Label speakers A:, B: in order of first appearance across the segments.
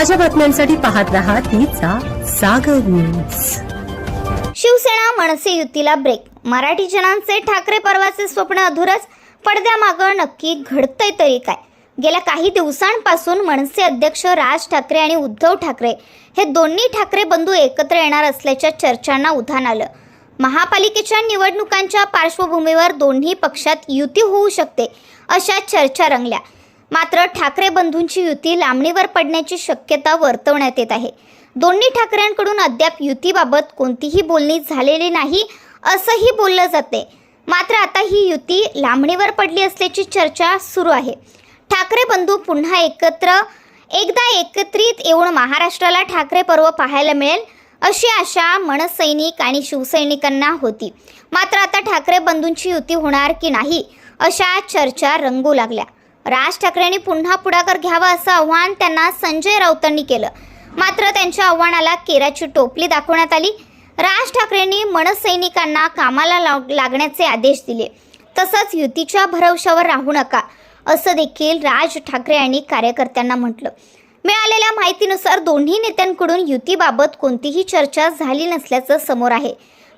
A: ताज्या बातम्यांसाठी पाहत रहा तिचा सागर न्यूज
B: शिवसेना मनसे युतीला ब्रेक मराठी जनांचे ठाकरे पर्वाचे स्वप्न अधुरच पडद्यामागं नक्की घडतंय तरी काय? गेल्या काही दिवसांपासून मनसे अध्यक्ष राज ठाकरे आणि उद्धव ठाकरे हे दोन्ही ठाकरे बंधू एकत्र येणार असल्याच्या चर्चांना उधाण आलं. महापालिकेच्या निवडणुकांच्या पार्श्वभूमीवर दोन्ही पक्षात युती होऊ शकते अशा चर्चा रंगल्या. मात्र ठाकरे बंधूंची युती लांबणीवर पडण्याची शक्यता वर्तवण्यात येत आहे. दोन्ही ठाकरेंकडून अद्याप युतीबाबत कोणतीही बोलणी झालेली नाही असंही बोललं जाते मात्र आता ही युती लांबणीवर पडली असल्याची चर्चा सुरू आहे. ठाकरे बंधू पुन्हा एकत्र एकदा एकत्रित येऊन महाराष्ट्राला ठाकरे पर्व पाहायला मिळेल अशी आशा मनसैनिक आणि शिवसैनिकांना होती. मात्र आता ठाकरे बंधूंची युती होणार की नाही अशा चर्चा रंगू लागल्या. राज ठाकरेंनी पुन्हा पुढाकार घ्यावा असं आव्हान त्यांना संजय राऊतांनी केलं. मात्र त्यांच्या आव्हानाला केराची टोपली दाखवण्यात आली. राज ठाकरेंनी मनसैनिकांना कामाला लाग लागण्याचे आदेश दिले. तसंच युतीच्या भरवशावर राहू नका असं देखील राज ठाकरे यांनी कार्यकर्त्यांना म्हटलं. मिळालेल्या माहितीनुसार दोन्ही नेत्यांकडून युतीबाबत कोणतीही चर्चा झाली नसल्याचं समोर आहे.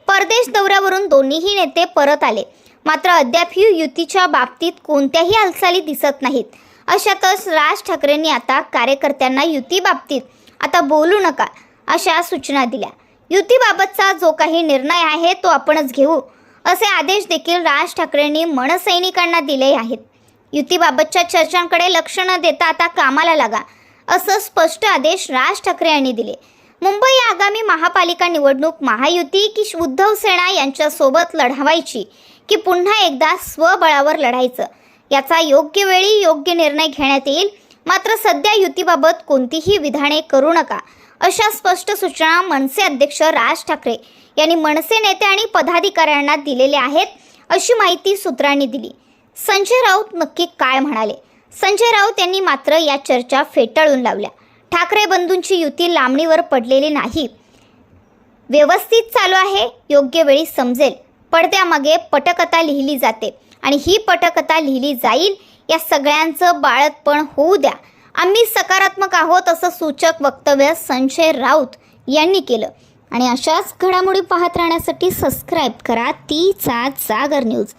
B: परदेश दौऱ्यावरून दोन्हीही नेते परत आले. मात्र अद्यापही युतीच्या बाबतीत कोणत्याही हालचाली दिसत नाहीत. अशातच राज ठाकरेंनी आता कार्यकर्त्यांना युतीबाबतीत आता बोलू नका अशा सूचना दिल्या. युतीबाबतचा जो काही निर्णय आहे तो आपणच घेऊ असे आदेश देखील राज ठाकरेंनी मनसैनिकांना दिले आहेत. युतीबाबतच्या चर्चांकडे लक्ष न देता आता कामाला लागा असं स्पष्ट आदेश राज ठाकरे यांनी दिले. मुंबई आगामी महापालिका निवडणूक महायुती की उद्धव सेना यांच्यासोबत लढावायची की पुन्हा एकदा स्वबळावर लढायचं? याचा योग्य वेळी योग्य निर्णय घेण्यात येईल. मात्र सध्या युतीबाबत कोणतीही विधाने करू नका अशा स्पष्ट सूचना मनसे अध्यक्ष राज ठाकरे यांनी मनसे नेते आणि पदाधिकाऱ्यांना दिलेल्या आहेत अशी माहिती सूत्रांनी दिली. संजय राऊत नक्की काय म्हणाले? संजय राऊत यांनी मात्र या चर्चा फेटाळून लावल्या. ठाकरे बंधूंची युती लांबणीवर पडलेली नाही. व्यवस्थित चालू आहे योग्य वेळी समजेल. पडद्यामागे पटकथा लिहिली जाते आणि ही पटकथा लिहिली जाईल या सगळ्यांचं बाळतपण होऊ द्या. आम्ही सकारात्मक आहोत असं सूचक वक्तव्य संशय राऊत यांनी केलं. आणि अशाच घडामोडी पाहत राहण्यासाठी सबस्क्राईब करा. तीचा जागर न्यूज